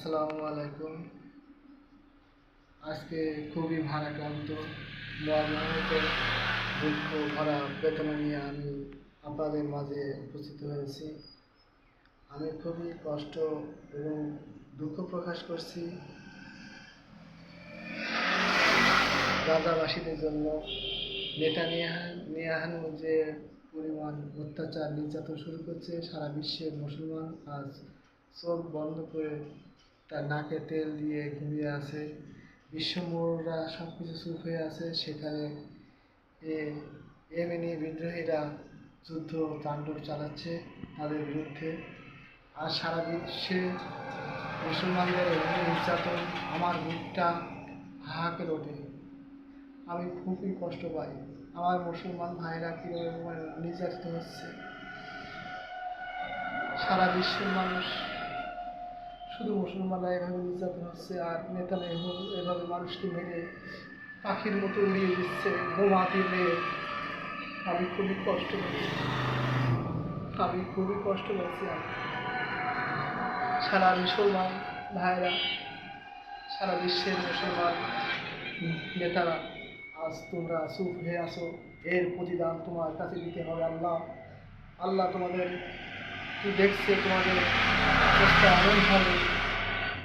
আসসালামু আলাইকুম। আজকে খুবই ভারাক্রান্ত দুঃখ, ভরা বেদনা নিয়ে আমি আপনাদের মাঝে উপস্থিত হয়েছি। আমি খুবই কষ্ট এবং দুঃখ প্রকাশ করছি গাজাবাসীদের জন্য। নেতা নিয়াহানু যে পরিমাণ অত্যাচার নির্যাতন শুরু করছে, সারা বিশ্বের মুসলমান আজ চোখ বন্ধ করে তার নাকে তেল দিয়ে ঘুমিয়ে আছে। বিশ্বমোড়রা সব কিছু চুপ হয়ে আছে। সেখানে এমএনই বিদ্রোহীরা যুদ্ধ তাণ্ডব চালাচ্ছে তাদের বিরুদ্ধে। আর সারা বিশ্বে মুসলমানদের নির্যাতন আমার বুকটা হাহাকের ওঠে। আমি খুবই কষ্ট পাই। আমার মুসলমান ভাইরা কীভাবে নির্যাতিত হচ্ছে? সারা বিশ্বের মানুষ শুধু মুসলমানরা এভাবে নির্যাতন হচ্ছে আর নেতা নেহু এভাবে মানুষকে মেরে পাখির মতো উড়িয়ে দিচ্ছে, বোমা দিলে আমি খুবই কষ্ট পাচ্ছি। আমি খুবই কষ্ট পাচ্ছি আমি সারা মুসলমান ভাইরা, সারা বিশ্বের মুসলমান নেতারা, আজ তোমরা সুখ হয়ে আসো এর প্রতিদান তোমার কাছে দিতে হবে আল্লাহ। আল্লাহ তোমাদের দেখছে তোমাদের অবস্থা এমন হবে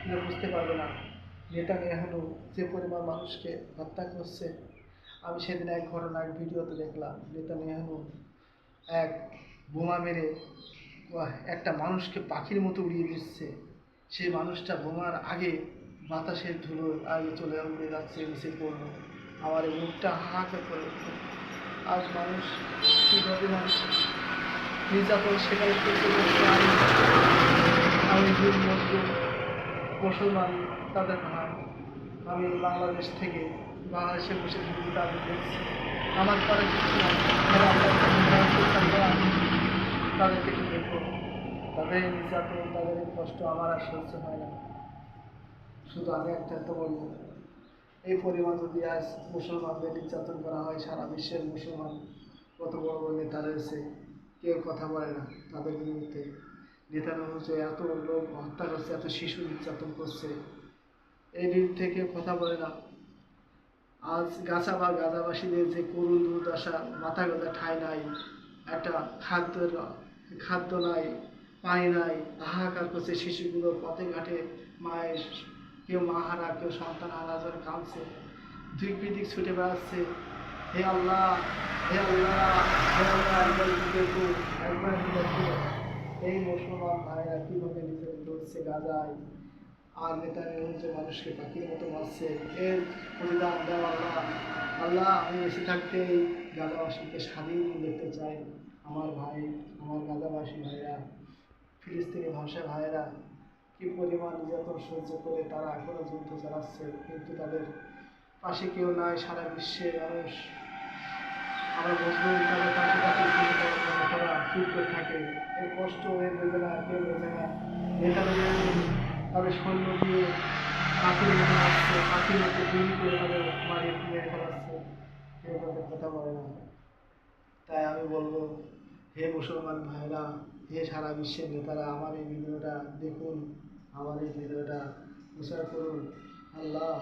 যে বুঝতে পারবে না। নেতা নেহানু যে পরিমাণ মানুষকে হত্যা করছে, আমি সেদিন এক ঘটনা, এক ভিডিওতে দেখলাম নেতা নেহানু এক বোমা মেরে একটা মানুষকে পাখির মতো উড়িয়ে দিচ্ছে। সেই মানুষটা বোমার আগে বাতাসের ধুলো আগে চলে উড়ে যাচ্ছে নিচে পড়ল। আমার এই মুখটা হাহাকার করে আজ মানুষ, কীভাবে মানুষ নির্যাতন, সেখানে আমি আমি মজদুর মুসলমান তাদের ভাই আমি বাংলাদেশ থেকে বাংলাদেশে বসে শুধু তাদের দেখছি আমার কিছু তারা করা, তাদেরকে একটু দেখো তাদের নির্যাতন তাদের কষ্ট আমার আর সহ্য হয় না শুধু আমি একটা তো বলব এই পরিমাণ যদি আজ মুসলমানদের নির্যাতন করা হয় সারা বিশ্বের মুসলমান কত বড় বড় নেতা রয়েছে কেউ কথা বলে না তাদের বিরুদ্ধে নেতানো হচ্ছে এত লোক হত্যা করছে, এত শিশু নির্যাতন করছে। এই বিরুদ্ধে কেউ কথা বলে না। আজ গাছা বা গাজাবাসীদের যে করুণ দুর্দশা, মাথা গাজা ঠাঁই নাই, একটা খাদ্য খাদ্য নাই, পানি নাই, হাহাকার করছে শিশুগুলো পথে ঘাটে, মায়ের কেউ মা হারা, কেউ সন্তান হারা জ্বরে কাঁদছে। দিক বিদিক ছুটে বেড়াচ্ছে। হে আল্লাহ হে আল্লাহ হে আল্লাহ, একবার দেখো একবার দেখো। এই মুসলমান ভাইরা কীভাবে নিজের ধরছে গাজায়? আর নেতা হচ্ছে মানুষকে পাখির মতো মারছে। এর প্রতিদান দেওয়া আল্লাহ। আল্লাহ, আমি বেঁচে থাকতে গাজাবাসীকে স্বাধীন দেখতে চাই। আমার ভাই, আমার গাজাবাসী ভাইরা, ফিলিস্তিনি ভাষা ভাইয়েরা কি পরিমাণ নির্যাতন সহ্য করে তারা এখনও যুদ্ধ চালাচ্ছে, কিন্তু তাদের পাশে কেউ নাই সারা বিশ্বে। মানুষ, আমরা মজদুর তাদের পাশে পাশে চিন্তা ভাবনা করা চুপ করে থাকে কষ্ট এর বেদনা কেউ বোঝে না। নেতাদের তাদের সৈন্য দিয়ে পাখির মতো আসছে পাখির মতো তৈরি করে তাদের মারিয়ে মেরে ফেলাচ্ছে কেউ তাদের কথা বলে না। তাই আমি বলব, হে মুসলমান ভাইরা হে সারা বিশ্বের নেতারা, আমার এই ভিডিওটা দেখুন, আমার এই ভিডিওটা প্রচার করুন। আল্লাহ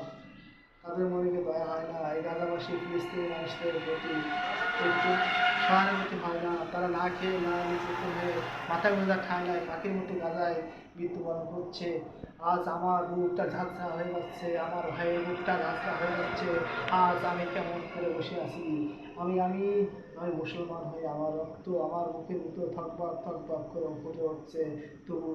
তাদের মনে কি দয়া হয় না? এই গাজাবাসী ফিলিস্তিনি মানুষদের প্রতি একটু সহানুভূতি হয় না? তারা না খেয়ে, না হয়ে মাথা গোঁজা খায় না পাখির মতো গাজায় মৃত্যুবরণ করছে। আজ আমার মুখটা ঝাঁচড়া হয়ে যাচ্ছে, আমার ভাইয়ের মুখটা ঝাঁচড়া হয়ে যাচ্ছে। আজ আমি কেমন করে বসে আছি? আমি আমি আমি মুসলমান হয়ে আমার রক্ত আমার মুখের ভিতর থকবক থকবক করে ফুটে উঠছে। তবু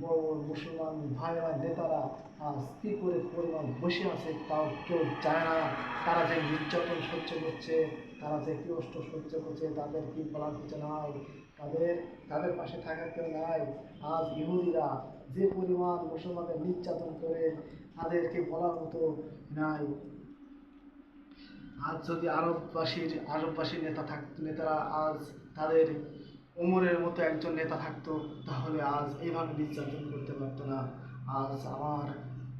বড় মুসলমান ভাই ভাই নেতারা আজ কী করে পরিমাণ বসে আছে তাও কেউ জানে না। তারা যে নির্যাতন সহ্য করছে, তারা যে কষ্ট সহ্য করছে, তাদের কি বলার কিছু নাই। তাদের তাদের পাশে থাকার কেউ নাই। আজ ইহুদিরা যে পরিমাণ মুসলমানদের নির্যাতন করে, তাদেরকে বলার মতো নাই। আজ যদি আরববাসীর আরববাসীর নেতা থাক, নেতারা আজ তাদের ওমরের মতো একজন নেতা থাকতো, তাহলে আজ এইভাবে নির্যাতন করতে পারতো না। আজ আমার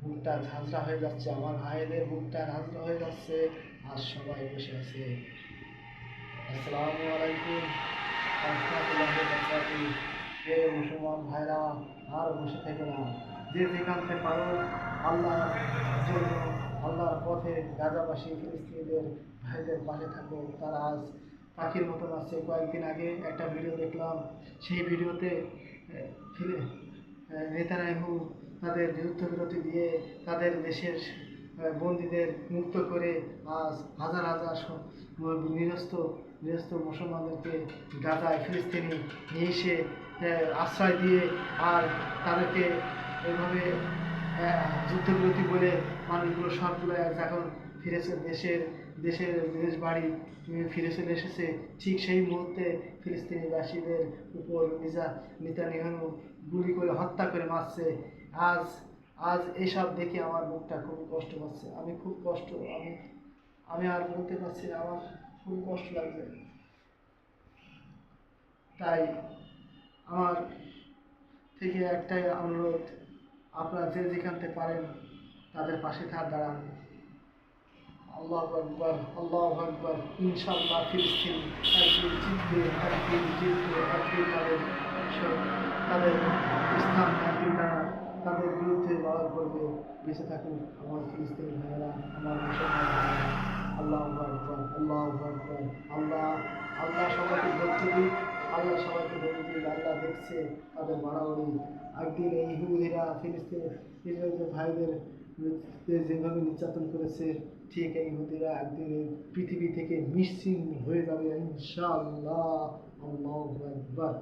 বুকটা ঝাঁঝরা হয়ে যাচ্ছে, আমার ভাইদের বুকটা ঝাঁঝরা হয়ে যাচ্ছে, আজ সবাই বসে আছে। আসসালামু আলাইকুম। হে মুসলমান ভাইরা, আর বসে থেকে না। যে যেখান থেকে পারো আল্লাহ জন্য পথে গাজাবাসী ফিলিস্তিনিদের ভাইদের পাশে থাকো তারা আজ পাখির মতন আছে কয়েকদিন আগে একটা ভিডিও দেখলাম। সেই ভিডিওতে ফিলে নেতানায়াহু তাদের যুদ্ধবিরতি দিয়ে তাদের দেশের বন্দীদের মুক্ত করে আজ হাজার হাজার নিরস্ত নিরস্ত মুসলমানদেরকে গাজায় ফিলিস্তিনি নিয়ে এসে আশ্রয় দিয়ে আর তাদেরকে এভাবে যুদ্ধবিরতি বলে মানুষগুলো সবগুলো এখন ফিরেছে দেশের দেশের দেশ বাড়ি ফিরে চলে এসেছে। ঠিক সেই মুহূর্তে ফিলিস্তিনিবাসীদের উপর নিজা নেতানিয়াহু গুলি করে হত্যা করে মারছে। আজ আজ এইসব দেখে আমার মুখটা খুব কষ্ট পাচ্ছে। আমি খুব কষ্ট আমি আমি আর বলতে পারছি না, আমার খুব কষ্ট লাগছে। তাই আমার থেকে একটাই অনুরোধ আপনারা যে যেখান থেকে পারেন, তাদের পাশে থাক, দাঁড়ান। আল্লাহ আকবর আল্লাহ আকবর। ইনশাল্লাহ ফিলিস্তিন একদিন জিতবে একদিন জিতবে, একদিন তাদের তাদের স্থান একদিন তারা তাদের বিরুদ্ধে লড়াই করবে। বেঁচে থাকুক আমার ফিলিস্তিনি ভাইয়েরা, আমার মুসলমান আল্লাহ আকবর আল্লাহ আকবর। আল্লাহ আল্লাহ সবাইকে ধৈর্য দিক, আল্লাহ সবাইকে ধৈর্য দিক। আল্লাহ দেখছে তাদের বাড়াবাড়ি। একদিন এই ইহুদিরা, ফিলিস্তিন, ইসরায়েলের ভাইদের যেভাবে নির্যাতন করেছে, ঠিক এই ইহুদিরা একদিন এই পৃথিবী থেকে নিশ্চিহ্ন হয়ে যাবে, ইনশাআল্লাহ, আল্লাহ আকবার।